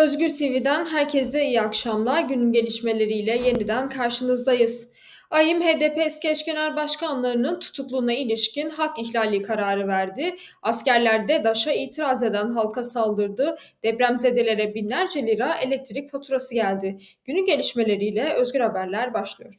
Özgür TV'den herkese iyi akşamlar. Günün gelişmeleriyle yeniden karşınızdayız. AYİM HDP eski eş genel başkanlarının tutukluğuna ilişkin hak ihlali kararı verdi. Askerler de DAŞ'a itiraz eden halka saldırdı. Depremzedelere binlerce lira elektrik faturası geldi. Günün gelişmeleriyle Özgür Haberler başlıyor.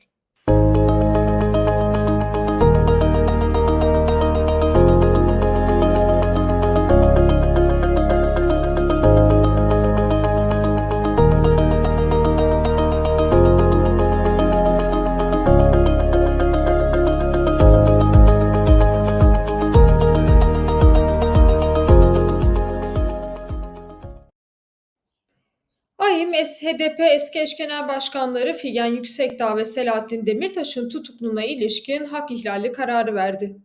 HDP eski eş genel başkanları Figen Yüksekdağ ve Selahattin Demirtaş'ın tutukluğuna ilişkin hak ihlali kararı verdi.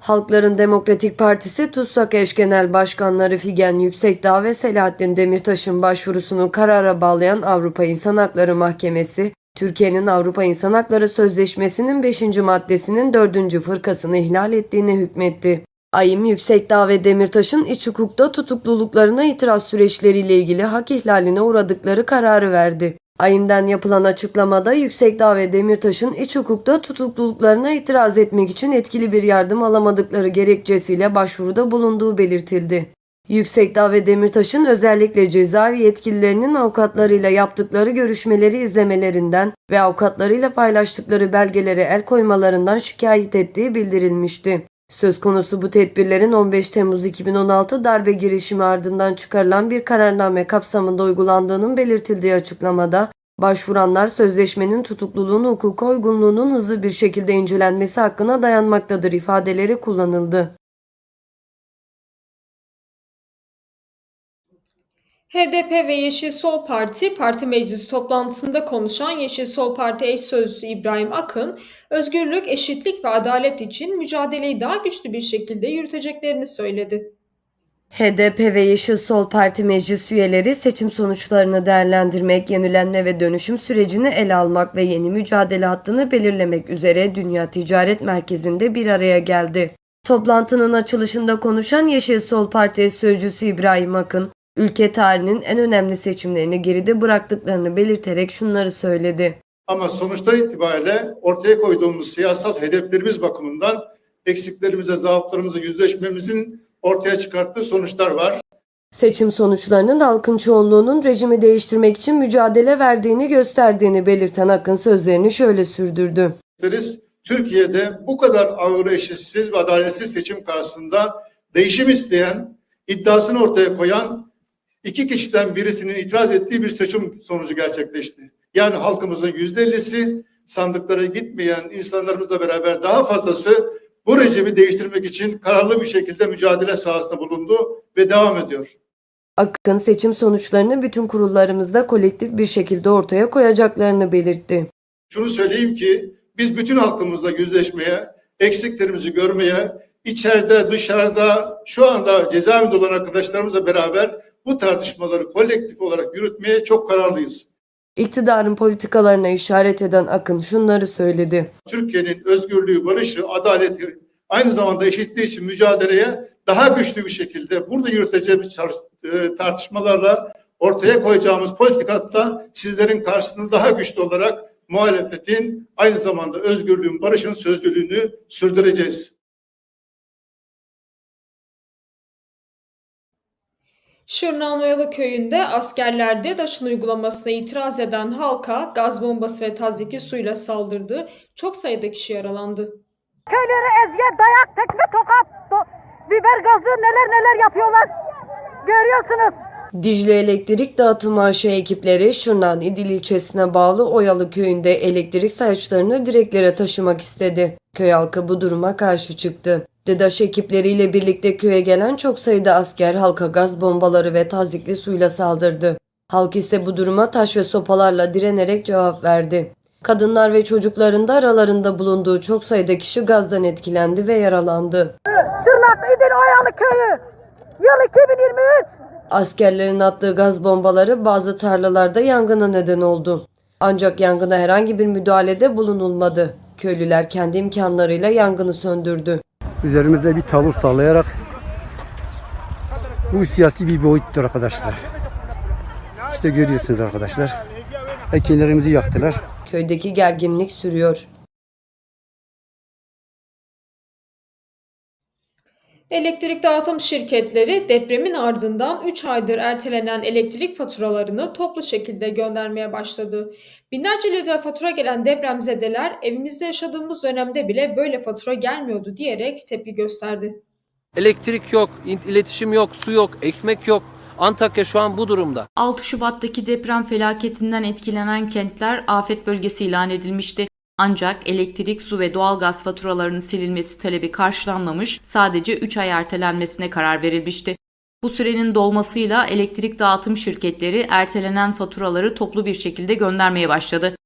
Halkların Demokratik Partisi TUSAK eş genel başkanları Figen Yüksekdağ ve Selahattin Demirtaş'ın başvurusunu karara bağlayan Avrupa İnsan Hakları Mahkemesi, Türkiye'nin Avrupa İnsan Hakları Sözleşmesi'nin 5. maddesinin 4. fırkasını ihlal ettiğine hükmetti. AYİM Yüksekdağ ve Demirtaş'ın iç hukukta tutukluluklarına itiraz süreçleriyle ilgili hak ihlaline uğradıkları kararı verdi. AYİM'den yapılan açıklamada Yüksekdağ ve Demirtaş'ın iç hukukta tutukluluklarına itiraz etmek için etkili bir yardım alamadıkları gerekçesiyle başvuruda bulunduğu belirtildi. Yüksekdağ ve Demirtaş'ın özellikle cezaevi yetkililerinin avukatlarıyla yaptıkları görüşmeleri izlemelerinden ve avukatlarıyla paylaştıkları belgelere el koymalarından şikayet ettiği bildirilmişti. Söz konusu bu tedbirlerin 15 Temmuz 2016 darbe girişimi ardından çıkarılan bir kararname kapsamında uygulandığının belirtildiği açıklamada, başvuranlar sözleşmenin tutukluluğun hukuka uygunluğunun hızlı bir şekilde incelenmesi hakkına dayanmaktadır ifadeleri kullanıldı. HDP ve Yeşil Sol Parti, parti meclis toplantısında konuşan Yeşil Sol Parti eş sözcüsü İbrahim Akın, özgürlük, eşitlik ve adalet için mücadeleyi daha güçlü bir şekilde yürüteceklerini söyledi. HDP ve Yeşil Sol Parti meclis üyeleri seçim sonuçlarını değerlendirmek, yenilenme ve dönüşüm sürecini ele almak ve yeni mücadele hattını belirlemek üzere Dünya Ticaret Merkezi'nde bir araya geldi. Toplantının açılışında konuşan Yeşil Sol Parti sözcüsü İbrahim Akın, ülke tarihinin en önemli seçimlerini geride bıraktıklarını belirterek şunları söyledi. Ama sonuçlar itibariyle ortaya koyduğumuz siyasal hedeflerimiz bakımından eksiklerimize, zaaflarımıza yüzleşmemizin ortaya çıkarttığı sonuçlar var. Seçim sonuçlarının halkın çoğunluğunun rejimi değiştirmek için mücadele verdiğini gösterdiğini belirten Akın sözlerini şöyle sürdürdü. Türkiye'de bu kadar ağır, eşitsiz ve adaletsiz seçim karşısında değişim isteyen, iddiasını ortaya koyan iki kişiden birisinin itiraz ettiği bir seçim sonucu gerçekleşti. Yani halkımızın yüzde ellisi sandıklara gitmeyen insanlarımızla beraber daha fazlası bu rejimi değiştirmek için kararlı bir şekilde mücadele sahasında bulundu ve devam ediyor. Akın seçim sonuçlarını bütün kurullarımızda kolektif bir şekilde ortaya koyacaklarını belirtti. Şunu söyleyeyim ki biz bütün halkımızla yüzleşmeye, eksiklerimizi görmeye, içeride, dışarıda, şu anda cezaevinde olan arkadaşlarımızla beraber bu tartışmaları kolektif olarak yürütmeye çok kararlıyız. İktidarın politikalarına işaret eden Akın şunları söyledi. Türkiye'nin özgürlüğü, barışı, adaleti, aynı zamanda eşitliği için mücadeleye daha güçlü bir şekilde burada yürüteceğimiz e, tartışmalarla ortaya koyacağımız politikatla sizlerin karşısında daha güçlü olarak muhalefetin aynı zamanda özgürlüğün, barışın sözcülüğünü sürdüreceğiz. Şırnağın Oyalı köyünde askerler DEDAŞ'ın uygulamasına itiraz eden halka gaz bombası ve tazyiki suyla saldırdı. Çok sayıda kişi yaralandı. Köylere eziyet, dayak, tekme, tokat, do- biber gazı neler neler yapıyorlar. Görüyorsunuz. Dicle Elektrik Dağıtım AŞ ekipleri Şırnak'ın İdil ilçesine bağlı Oyalı köyünde elektrik sayaçlarını direklere taşımak istedi. Köy halkı bu duruma karşı çıktı. DEDAŞ ekipleriyle birlikte köye gelen çok sayıda asker halka gaz bombaları ve tazikli suyla saldırdı. Halk ise bu duruma taş ve sopalarla direnerek cevap verdi. Kadınlar ve çocukların da aralarında bulunduğu çok sayıda kişi gazdan etkilendi ve yaralandı. Şırnak İdil Oyalı Köyü. Yıl 2023. Askerlerin attığı gaz bombaları bazı tarlalarda yangına neden oldu. Ancak yangına herhangi bir müdahalede bulunulmadı. Köylüler kendi imkanlarıyla yangını söndürdü. Üzerimizde bir tavır sallayarak bu siyasi bir boyuttur arkadaşlar. İşte görüyorsunuz arkadaşlar. Ekinlerimizi yaktılar. Köydeki gerginlik sürüyor. Elektrik dağıtım şirketleri depremin ardından 3 aydır ertelenen elektrik faturalarını toplu şekilde göndermeye başladı. Binlerce lira fatura gelen depremzedeler evimizde yaşadığımız dönemde bile böyle fatura gelmiyordu diyerek tepki gösterdi. Elektrik yok, iletişim yok, su yok, ekmek yok. Antakya şu an bu durumda. 6 Şubat'taki deprem felaketinden etkilenen kentler afet bölgesi ilan edilmişti. Ancak elektrik, su ve doğalgaz faturalarının silinmesi talebi karşılanmamış, sadece 3 ay ertelenmesine karar verilmişti. Bu sürenin dolmasıyla elektrik dağıtım şirketleri ertelenen faturaları toplu bir şekilde göndermeye başladı.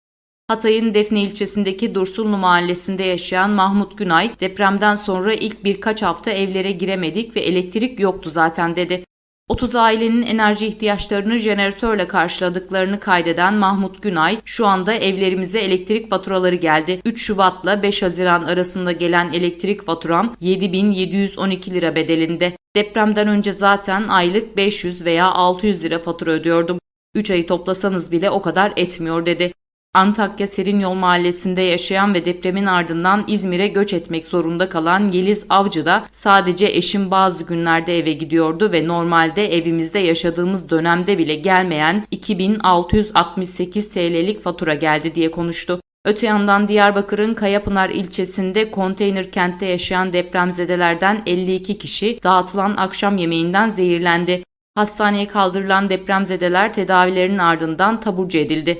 Hatay'ın Defne ilçesindeki Dursunlu mahallesinde yaşayan Mahmut Günay, depremden sonra ilk birkaç hafta evlere giremedik ve elektrik yoktu zaten dedi. 30 ailenin enerji ihtiyaçlarını jeneratörle karşıladıklarını kaydeden Mahmut Günay, şu anda evlerimize elektrik faturaları geldi. 3 Şubat'la 5 Haziran arasında gelen elektrik faturam 7712 lira bedelinde. Depremden önce zaten aylık 500 veya 600 lira fatura ödüyordum. 3 ayı toplasanız bile o kadar etmiyor dedi. Antakya Serinyol mahallesinde yaşayan ve depremin ardından İzmir'e göç etmek zorunda kalan Yeliz Avcı da sadece eşim bazı günlerde eve gidiyordu ve normalde evimizde yaşadığımız dönemde bile gelmeyen 2668 TL'lik fatura geldi diye konuştu. Öte yandan Diyarbakır'ın Kayapınar ilçesinde konteyner kentte yaşayan depremzedelerden 52 kişi dağıtılan akşam yemeğinden zehirlendi. Hastaneye kaldırılan depremzedeler tedavilerinin ardından taburcu edildi.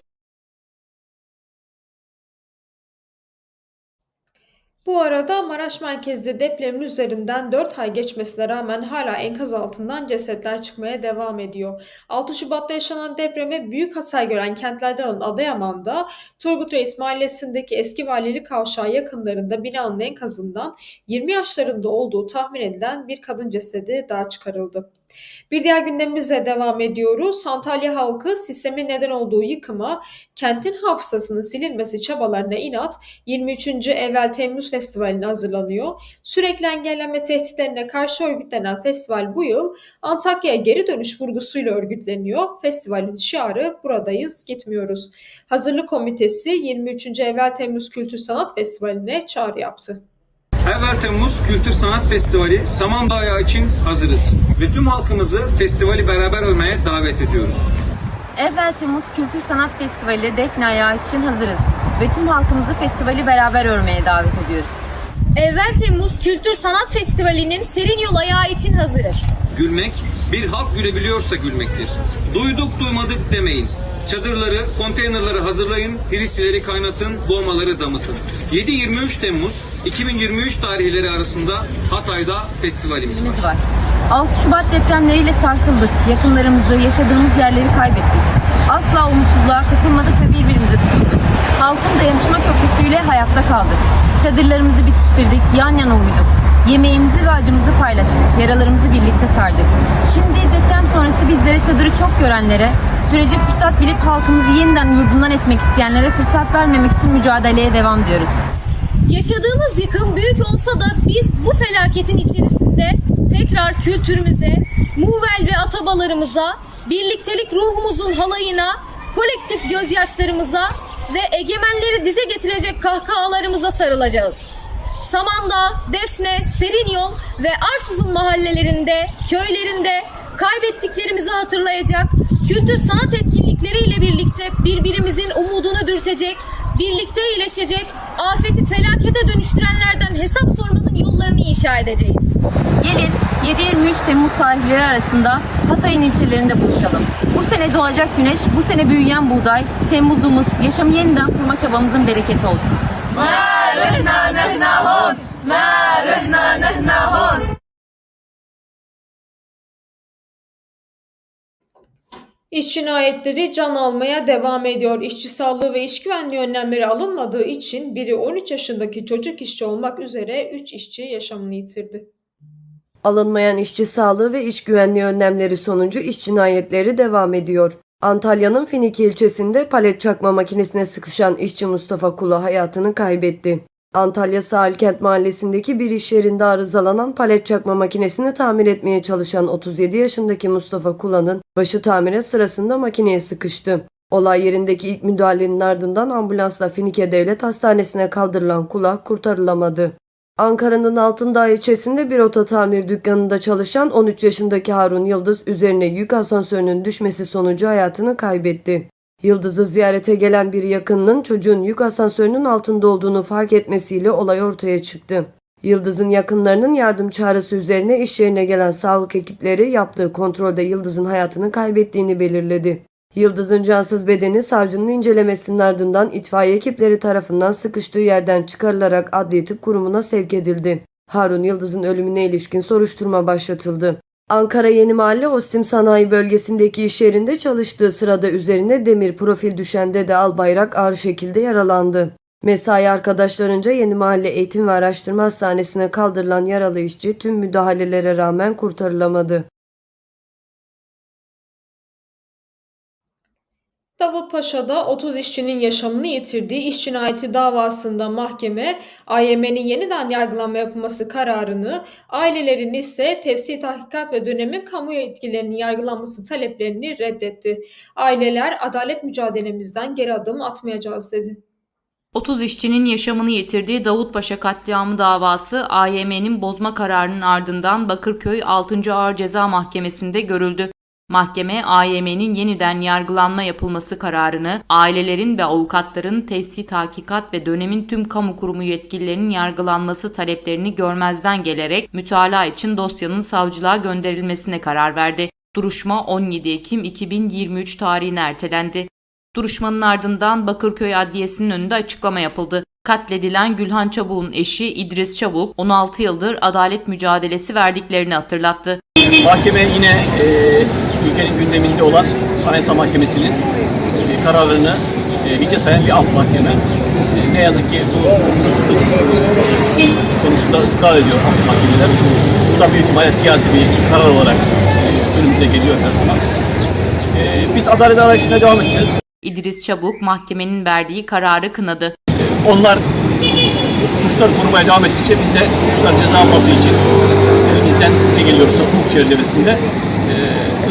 Bu arada Maraş merkezli depremin üzerinden 4 ay geçmesine rağmen hala enkaz altından cesetler çıkmaya devam ediyor. 6 Şubat'ta yaşanan depreme büyük hasar gören kentlerden olan Adıyaman'da Turgut Reis Mahallesi'ndeki eski valilik kavşağı yakınlarında binanın enkazından 20 yaşlarında olduğu tahmin edilen bir kadın cesedi daha çıkarıldı. Bir diğer gündemimize devam ediyoruz. Antalya halkı sistemin neden olduğu yıkıma, kentin hafızasının silinmesi çabalarına inat 23. Evvel Temmuz Festivali'ne hazırlanıyor. Sürekli engellenme tehditlerine karşı örgütlenen festival bu yıl Antakya'ya geri dönüş vurgusuyla örgütleniyor. Festivalin şiarı buradayız gitmiyoruz. Hazırlık Komitesi 23. Evvel Temmuz Kültür Sanat Festivali'ne çağrı yaptı. Evvel Temmuz Kültür Sanat Festivali Samandağ Ayağı için hazırız. Ve tüm halkımızı festivali beraber olmaya davet ediyoruz. Evvel Temmuz Kültür Sanat Festivali Defne Ayağı için hazırız ve tüm halkımızı festivali beraber örmeye davet ediyoruz. Evvel Temmuz Kültür Sanat Festivali'nin serin yol ayağı için hazırız. Gülmek, bir halk gülebiliyorsa gülmektir. Duyduk duymadık demeyin. Çadırları, konteynerları hazırlayın, hirisileri kaynatın, boğmaları damıtın. 7-23 Temmuz 2023 tarihleri arasında Hatay'da festivalimiz var. Var. 6 Şubat depremleriyle sarsıldık. Yakınlarımızı, yaşadığımız yerleri kaybettik. Asla umutsuzluğa kapılmadık ve birbirimize tutunduk. Halkın dayanışma köprüsüyle hayatta kaldık. Çadırlarımızı bitiştirdik, yan yana uyuduk. Yemeğimizi ve acımızı paylaştık. Yaralarımızı birlikte sardık. Şimdi deprem sonrası bizlere çadırı çok görenlere, süreci fırsat bilip halkımızı yeniden yurdundan etmek isteyenlere fırsat vermemek için mücadeleye devam diyoruz. Yaşadığımız yıkım büyük olsa da biz bu felaketin içerisinde tekrar kültürümüze, muvel ve atabalarımıza, birliktelik ruhumuzun halayına, kolektif gözyaşlarımıza ve egemenleri dize getirecek kahkahalarımıza sarılacağız. Samandağ, Defne, Serinyol ve Arsız'ın mahallelerinde, köylerinde kaybettiklerimizi hatırlayacak, kültür sanat etkinlikleriyle birlikte birbirimizin umudunu dürtecek, birlikte iyileşecek, afeti felakete dönüştürenlerden hesap sormanın yollarını inşa edeceğiz. Gelin 7-23 Temmuz tarihleri arasında Hatay'ın ilçelerinde buluşalım. Bu sene doğacak güneş, bu sene büyüyen buğday, Temmuz'umuz, yaşamı yeniden kurma çabamızın bereketi olsun. İş cinayetleri can almaya devam ediyor. İşçi sağlığı ve iş güvenliği önlemleri alınmadığı için biri 13 yaşındaki çocuk işçi olmak üzere 3 işçi yaşamını yitirdi. Alınmayan işçi sağlığı ve iş güvenliği önlemleri sonucu iş cinayetleri devam ediyor. Antalya'nın Finiki ilçesinde palet çakma makinesine sıkışan işçi Mustafa Kula hayatını kaybetti. Antalya Sahilkent Mahallesi'ndeki bir iş yerinde arızalanan palet çakma makinesini tamir etmeye çalışan 37 yaşındaki Mustafa Kulan'ın başı tamire sırasında makineye sıkıştı. Olay yerindeki ilk müdahalenin ardından ambulansla Finike Devlet Hastanesi'ne kaldırılan Kula kurtarılamadı. Ankara'nın Altındağ ilçesinde bir oto tamir dükkanında çalışan 13 yaşındaki Harun Yıldız üzerine yük asansörünün düşmesi sonucu hayatını kaybetti. Yıldız'ı ziyarete gelen bir yakınının çocuğun yük asansörünün altında olduğunu fark etmesiyle olay ortaya çıktı. Yıldız'ın yakınlarının yardım çağrısı üzerine iş yerine gelen sağlık ekipleri yaptığı kontrolde Yıldız'ın hayatını kaybettiğini belirledi. Yıldız'ın cansız bedeni savcının incelemesinin ardından itfaiye ekipleri tarafından sıkıştığı yerden çıkarılarak adli tıp kurumuna sevk edildi. Harun Yıldız'ın ölümüne ilişkin soruşturma başlatıldı. Ankara Yeni Mahalle Ostim Sanayi Bölgesi'ndeki iş yerinde çalıştığı sırada üzerine demir profil düşen Dede Albayrak ağır şekilde yaralandı. Mesai arkadaşlarınca Yeni Mahalle Eğitim ve Araştırma Hastanesi'ne kaldırılan yaralı işçi tüm müdahalelere rağmen kurtarılamadı. Davutpaşa'da 30 işçinin yaşamını yitirdiği iş cinayeti davasında mahkeme AYM'nin yeniden yargılanma yapılması kararını, ailelerin ise tefsir tahkikat ve dönemin kamu etkilerinin yargılanması taleplerini reddetti. Aileler adalet mücadelemizden geri adım atmayacağız dedi. 30 işçinin yaşamını yitirdiği Davutpaşa katliamı davası AYM'nin bozma kararının ardından Bakırköy 6. Ağır Ceza Mahkemesi'nde görüldü. Mahkeme AYM'nin yeniden yargılanma yapılması kararını, ailelerin ve avukatların tefsir hakikat ve dönemin tüm kamu kurumu yetkililerinin yargılanması taleplerini görmezden gelerek mütalaa için dosyanın savcılığa gönderilmesine karar verdi. Duruşma 17 Ekim 2023 tarihine ertelendi. Duruşmanın ardından Bakırköy Adliyesi'nin önünde açıklama yapıldı. Katledilen Gülhan Çabuk'un eşi İdris Çabuk 16 yıldır adalet mücadelesi verdiklerini hatırlattı. Mahkeme yine e, ülkenin gündeminde olan Anayasa Mahkemesi'nin e, kararını e, hiçe sayan bir alt mahkeme. E, ne yazık ki bu hukuksuzluk e, konusunda ısrar ediyor alt mahkemeler. Bu da büyük ihtimalle siyasi bir karar olarak e, önümüze geliyor her zaman. E, biz adalet arayışına devam edeceğiz. İdris Çabuk mahkemenin verdiği kararı kınadı. Onlar suçlar korumaya devam ettikçe biz de suçlar ceza alması için elimizden ne geliyorsa hukuk çerçevesinde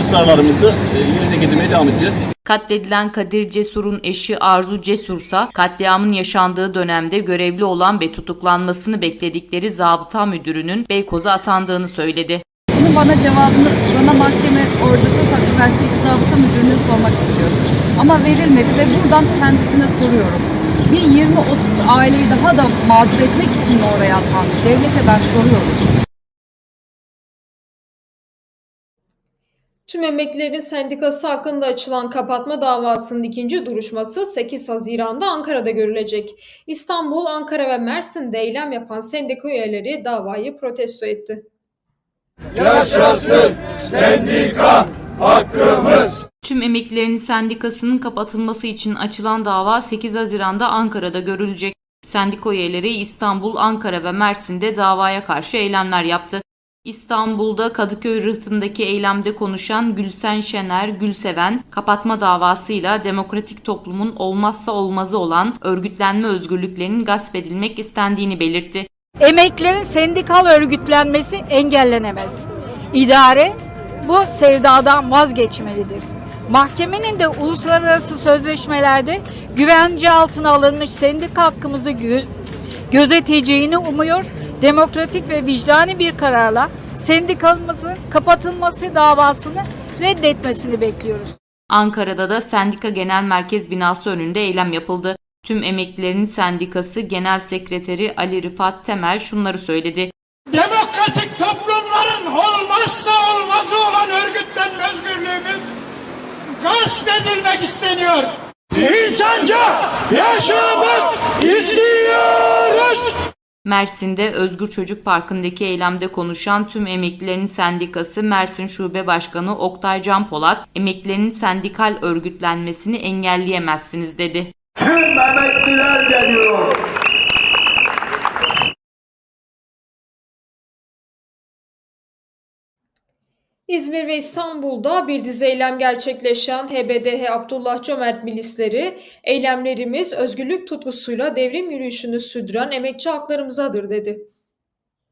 ısrarlarımızı e, yerine getirmeye devam edeceğiz. Katledilen Kadir Cesur'un eşi Arzu Cesursa katliamın yaşandığı dönemde görevli olan ve tutuklanmasını bekledikleri zabıta müdürünün Beykoz'a atandığını söyledi. Bunun bana cevabını bana mahkeme saklı verseydi zabıta müdürüne sormak istiyorum. Ama verilmedi ve buradan kendisine soruyorum. Bir 20-30 aileyi daha da mağdur etmek için mi oraya atandı? Devlete ben soruyorum. Tüm Emeklilerin Sendikası hakkında açılan kapatma davasının ikinci duruşması 8 Haziran'da Ankara'da görülecek. İstanbul, Ankara ve Mersin'de eylem yapan sendika üyeleri davayı protesto etti. Tüm emeklilerin sendikasının kapatılması için açılan dava 8 Haziran'da Ankara'da görülecek. Sendika üyeleri İstanbul, Ankara ve Mersin'de davaya karşı eylemler yaptı. İstanbul'da Kadıköy rıhtımdaki eylemde konuşan Gülsen Şener Gülseven, kapatma davasıyla demokratik toplumun olmazsa olmazı olan örgütlenme özgürlüklerinin gasp edilmek istendiğini belirtti. Emeklilerin sendikal örgütlenmesi engellenemez. İdare bu sevdadan vazgeçmelidir. Mahkemenin de uluslararası sözleşmelerde güvence altına alınmış sendika hakkımızı gö- gözeteceğini umuyor. Demokratik ve vicdani bir kararla sendikamızın kapatılması davasını reddetmesini bekliyoruz. Ankara'da da Sendika Genel Merkez binası önünde eylem yapıldı. Tüm emeklilerin sendikası Genel Sekreteri Ali Rıfat Temel şunları söyledi. Demokratik toplumların olmazsa olmazı olan örgütlenme özgürlüğümüz gasp edilmek isteniyor. İnsanca yaşamak istiyoruz. Mersin'de Özgür Çocuk Parkı'ndaki eylemde konuşan tüm emeklilerin sendikası Mersin Şube Başkanı Oktay Can Polat, emeklilerin sendikal örgütlenmesini engelleyemezsiniz dedi. Tüm emekliler geliyor. İzmir ve İstanbul'da bir dizi eylem gerçekleşen HBDH Abdullah Cömert milisleri, eylemlerimiz özgürlük tutkusuyla devrim yürüyüşünü sürdüren emekçi haklarımızadır dedi.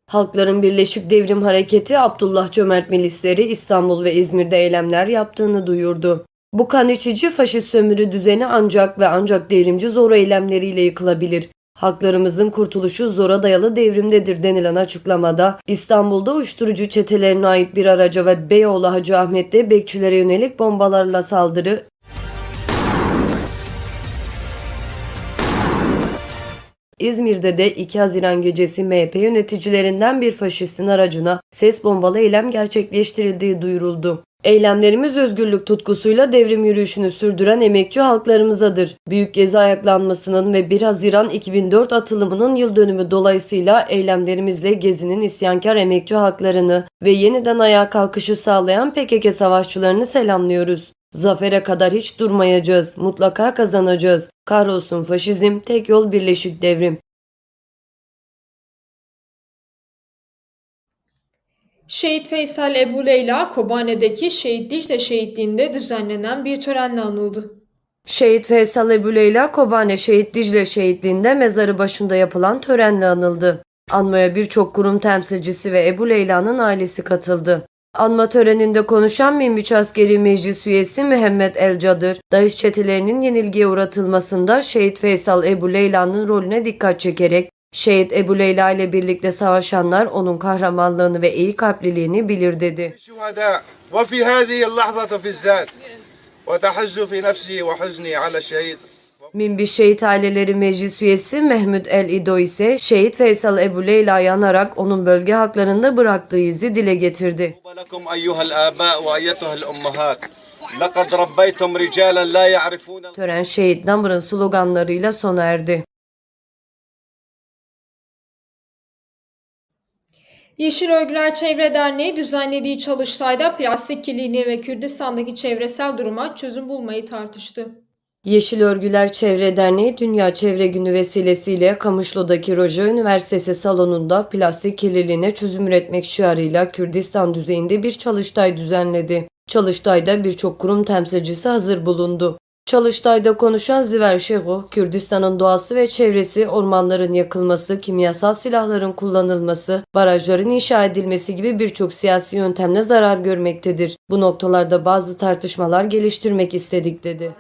Halkların Birleşik Devrim Hareketi Abdullah Cömert milisleri İstanbul ve İzmir'de eylemler yaptığını duyurdu. Bu kan içici faşist sömürü düzeni ancak ve ancak devrimci zor eylemleriyle yıkılabilir. Haklarımızın kurtuluşu zora dayalı devrimdedir denilen açıklamada İstanbul'da uyuşturucu çetelerine ait bir araca ve Beyoğlu Hacı Ahmet'te bekçilere yönelik bombalarla saldırı İzmir'de de 2 Haziran gecesi MHP yöneticilerinden bir faşistin aracına ses bombalı eylem gerçekleştirildiği duyuruldu. Eylemlerimiz özgürlük tutkusuyla devrim yürüyüşünü sürdüren emekçi halklarımızadır. Büyük Gezi ayaklanmasının ve 1 Haziran 2004 atılımının yıl dönümü dolayısıyla eylemlerimizle Gezi'nin isyankar emekçi halklarını ve yeniden ayağa kalkışı sağlayan PKK savaşçılarını selamlıyoruz. Zafere kadar hiç durmayacağız. Mutlaka kazanacağız. Kahrolsun faşizm, tek yol birleşik devrim. Şehit Veysel Ebu Leyla, Kobane'deki Şehit Dicle Şehitliği'nde düzenlenen bir törenle anıldı. Şehit Faysal Ebu Leyla Kobane Şehit Dicle Şehitliği'nde mezarı başında yapılan törenle anıldı. Anmaya birçok kurum temsilcisi ve Ebu Leyla'nın ailesi katıldı. Anma töreninde konuşan Minbiç Askeri Meclis üyesi Mehmet El Cadır, Daesh çetelerinin yenilgiye uğratılmasında Şehit Faysal Ebu Leyla'nın rolüne dikkat çekerek, Şehit Ebu Leyla ile birlikte savaşanlar onun kahramanlığını ve iyi kalpliliğini bilir dedi. Minbir Şehit Aileleri Meclis üyesi Mehmet El İdo ise Şehit Faysal Ebu Leyla yanarak onun bölge haklarında bıraktığı izi dile getirdi. Tören şehit Namr'ın sloganlarıyla sona erdi. Yeşil Örgüler Çevre Derneği düzenlediği çalıştayda plastik kirliliği ve Kürdistan'daki çevresel duruma çözüm bulmayı tartıştı. Yeşil Örgüler Çevre Derneği Dünya Çevre Günü vesilesiyle Kamışlı'daki Roja Üniversitesi salonunda plastik kirliliğine çözüm üretmek şiarıyla Kürdistan düzeyinde bir çalıştay düzenledi. Çalıştayda birçok kurum temsilcisi hazır bulundu. Çalıştayda konuşan Ziver Şehu, Kürdistan'ın doğası ve çevresi, ormanların yakılması, kimyasal silahların kullanılması, barajların inşa edilmesi gibi birçok siyasi yöntemle zarar görmektedir. Bu noktalarda bazı tartışmalar geliştirmek istedik dedi.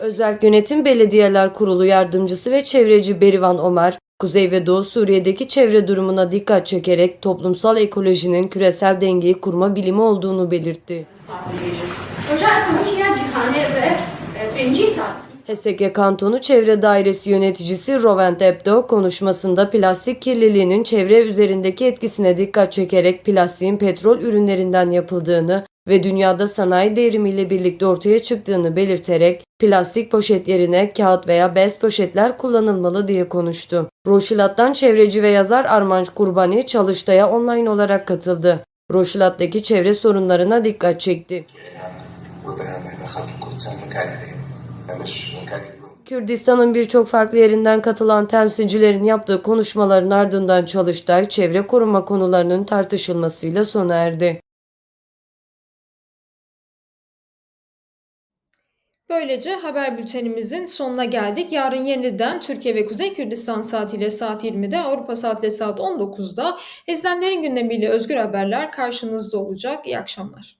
Özel Yönetim Belediyeler Kurulu Yardımcısı ve Çevreci Berivan Omar, Kuzey ve Doğu Suriye'deki çevre durumuna dikkat çekerek toplumsal ekolojinin küresel dengeyi kurma bilimi olduğunu belirtti. HSK Kantonu Çevre Dairesi Yöneticisi Rovent Ebdo konuşmasında plastik kirliliğinin çevre üzerindeki etkisine dikkat çekerek plastiğin petrol ürünlerinden yapıldığını ve dünyada sanayi devrimiyle birlikte ortaya çıktığını belirterek plastik poşet yerine kağıt veya bez poşetler kullanılmalı diye konuştu. Roşilat'tan çevreci ve yazar Armanç Kurbani çalıştaya online olarak katıldı. Roşilat'taki çevre sorunlarına dikkat çekti. Kürdistan'ın birçok farklı yerinden katılan temsilcilerin yaptığı konuşmaların ardından çalıştay çevre koruma konularının tartışılmasıyla sona erdi. Böylece haber bültenimizin sonuna geldik. Yarın yeniden Türkiye ve Kuzey Kürdistan saatiyle saat 20'de, Avrupa saatiyle saat 19'da Ezdenlerin gündemiyle özgür haberler karşınızda olacak. İyi akşamlar.